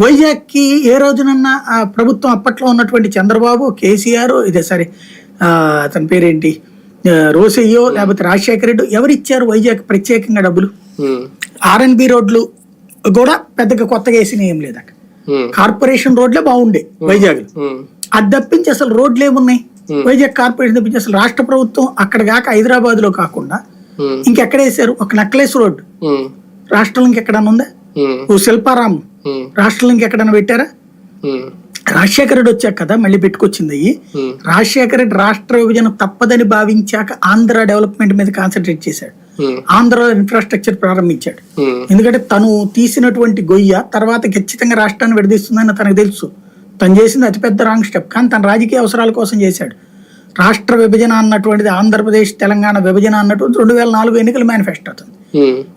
వైజాగ్కి ఏ రోజునన్నా ఆ ప్రభుత్వం అప్పట్లో ఉన్నటువంటి చంద్రబాబు కేసీఆర్ ఇదే సరే అతని పేరేంటి రోసయ్యో లేకపోతే రాజశేఖర రెడ్డి ఎవరు ఇచ్చారు వైజాగ్ ప్రత్యేకంగా డబ్బులు? ఆర్ఎన్బి రోడ్లు కూడా పెద్దగా కొత్తగా వేసిన ఏం లేదు అక్కడ. కార్పొరేషన్ రోడ్లే బాగుండే వైజాగ్ అది తప్పించి అసలు రోడ్లు ఏమున్నాయి? వైజాగ్ కార్పొరేషన్ తప్పించి అసలు రాష్ట్ర ప్రభుత్వం అక్కడ కాక హైదరాబాద్లో కాకుండా ఇంకెక్కడ వేసారు ఒక నక్లెస్ రోడ్ ఉమ్, రాష్ట్రంలో ఇంకెక్కడన్నా ఉందా? ఓ శిల్పారాం రాష్ట్రంలో ఇంకెక్కడన్నా పెట్టారా? రాజశేఖర రెడ్డి వచ్చాక కదా మళ్ళీ పెట్టుకొచ్చింది రాజశేఖర రెడ్డి రాష్ట్ర విభజన తప్పదని భావించాక ఆంధ్ర డెవలప్మెంట్ మీద కాన్సన్ట్రేట్ చేశాడు. ఆంధ్ర ఇన్ఫ్రాస్ట్రక్చర్ ప్రారంభించాడు. ఎందుకంటే తను తీసినటువంటి గొయ్య తర్వాత ఖచ్చితంగా రాష్ట్రాన్ని విడదీస్తుందని తనకు తెలుసు. తను చేసింది అతిపెద్ద రాంగ్ స్టెప్ కానీ తన రాజకీయ అవసరాల కోసం చేశాడు. రాష్ట్ర విభజన అన్నటువంటిది ఆంధ్రప్రదేశ్ తెలంగాణ విభజన అన్నటువంటి రెండు వేల నాలుగు ఎన్నికల మేనిఫెస్టో అవుతుంది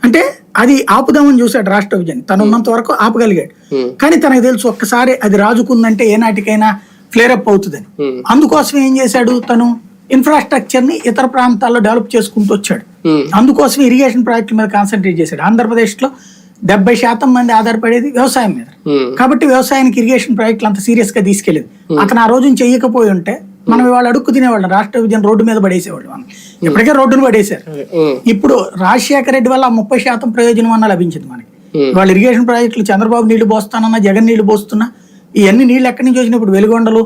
అంటే అది ఆపుదామని చూశాడు రాష్ట్ర విభజన తను ఉన్నంత వరకు ఆపగలిగాడు. కానీ తనకు తెలుసు ఒక్కసారి అది రాజుకుందంటే ఏనాటికైనా ఫ్లేర్ అప్ అవుతుందని. అందుకోసం ఏం చేశాడు తను? ఇన్ఫ్రాస్ట్రక్చర్ని ఇతర ప్రాంతాల్లో డెవలప్ చేసుకుంటూ వచ్చాడు. అందుకోసం ఇరిగేషన్ ప్రాజెక్టుల మీద కాన్సన్ట్రేట్ చేశాడు. ఆంధ్రప్రదేశ్లో డెబ్బై శాతం మంది ఆధారపడేది వ్యవసాయం మీద. కాబట్టి వ్యవసాయానికి ఇరిగేషన్ ప్రాజెక్టులు అంత సీరియస్గా తీసుకెళ్ళేది. అతను ఆ రోజున చెయ్యకపోయి ఉంటే మనం ఇవాళ అడుక్కు తినేవాళ్ళం. రాష్ట్ర విభజన రోడ్డు మీద పడేసేవాళ్ళు మనం. ఇప్పటికే రోడ్డును పడేశారు. ఇప్పుడు రాజశేఖర రెడ్డి వల్ల ముప్పై శాతం ప్రయోజనం అన్న లభించింది మనకి. వాళ్ళ ఇరిగేషన్ ప్రాజెక్టులు చంద్రబాబు నీళ్ళు పోస్తానన్నా జగన్ నీళ్ళు పోస్తున్నా ఇవన్నీ నీళ్ళు ఎక్కడి నుంచి వచ్చినాయి ఇప్పుడు? వెలుగొండలు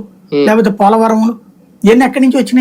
లేకపోతే పోలవరములు ఇవన్నీ ఎక్కడి నుంచి వచ్చినాయి?